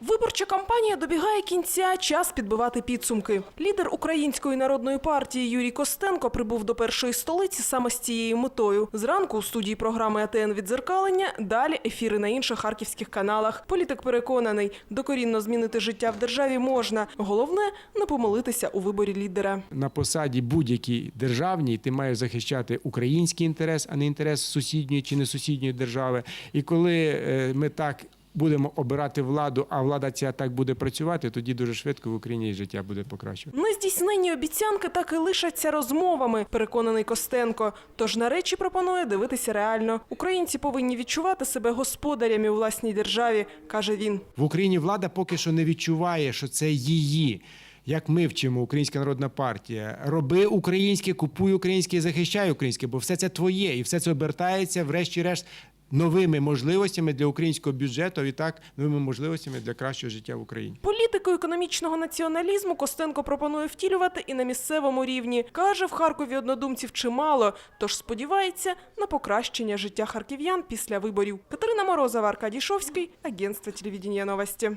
Виборча кампанія добігає кінця. Час підбивати підсумки. Лідер Української народної партії Юрій Костенко прибув до першої столиці саме з цією метою. Зранку у студії програми АТН відзеркалення. Далі ефіри на інших харківських каналах. Політик переконаний, докорінно змінити життя в державі можна. Головне не помилитися у виборі лідера. на посаді будь-якій державній ти маєш захищати український інтерес, а не інтерес сусідньої чи не сусідньої держави. І коли е, ми так будемо обирати владу, а влада ця так буде працювати, тоді дуже швидко в Україні життя буде покращувати. Нездійснені обіцянки так і лишаться розмовами, переконаний Костенко. Тож на речі пропонує дивитися реально. Українці повинні відчувати себе господарями у власній державі, каже він. В Україні влада поки що не відчуває, що це її. Як ми вчимо, Українська народна партія, роби українське, купуй українське, захищай українське, бо все це твоє, і все це обертається, врешті-решт, новими можливостями для українського бюджету, і так новими можливостями для кращого життя в Україні. Політику економічного націоналізму Костенко пропонує втілювати і на місцевому рівні. Каже, в Харкові однодумців чимало, тож сподівається на покращення життя харків'ян після виборів. Катерина Морозова, Аркадій Шовський, агентство телевідіння новості.